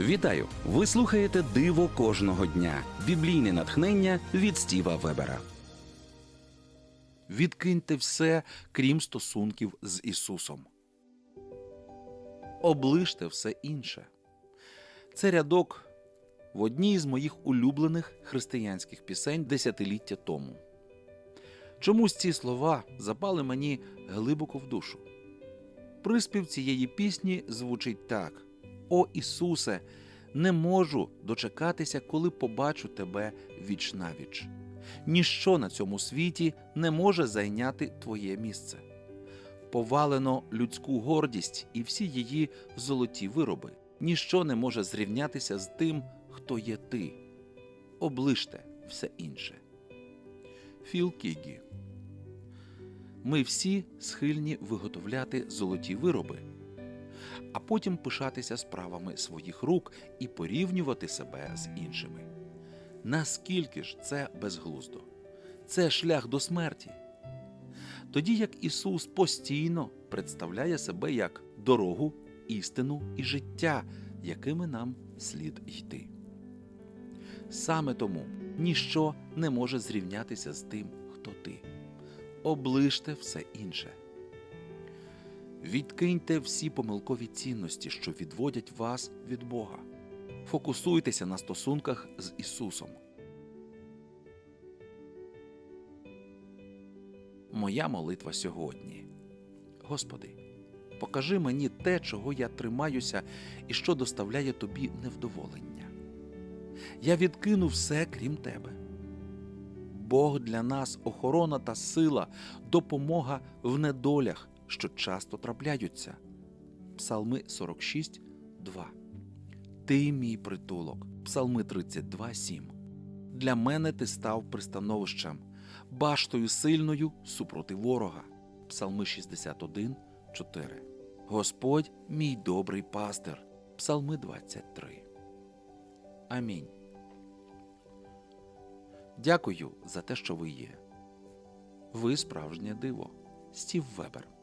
Вітаю! Ви слухаєте Диво кожного дня. Біблійне натхнення від Стіва Вебера. Відкиньте все, крім стосунків з Ісусом. Оближте все інше. Це рядок в одній з моїх улюблених християнських пісень десятиліття тому. Чомусь ці слова запали мені глибоко в душу. Приспів цієї пісні звучить так: О Ісусе, не можу дочекатися, коли побачу тебе віч навіч. Ніщо на цьому світі не може зайняти твоє місце. Повалено людську гордість і всі її золоті вироби. Ніщо не може зрівнятися з тим, хто є ти. Оближте все інше. Філ Кігі Ми всі схильні виготовляти золоті вироби, а потім пишатися справами своїх рук і порівнювати себе з іншими. Наскільки ж це безглуздо? Це шлях до смерті. Тоді як Ісус постійно представляє себе як дорогу, істину і життя, якими нам слід йти. Саме тому ніщо не може зрівнятися з тим, хто ти. Оближте все інше. Відкиньте всі помилкові цінності, що відводять вас від Бога. Фокусуйтеся на стосунках з Ісусом. Моя молитва сьогодні. Господи, покажи мені те, чого я тримаюся і що доставляє тобі невдоволення. Я відкину все, крім тебе. Бог для нас охорона та сила, допомога в недолях, що часто трапляються. Псалми 46, 2. Ти мій притулок. Псалми 32, 7. Для мене ти став пристановищем, баштою сильною супроти ворога. Псалми 61, 4. Господь мій добрий пастир. Псалми 23. Амінь. Дякую за те, що ви є. Ви справжнє диво. Стів Вебер.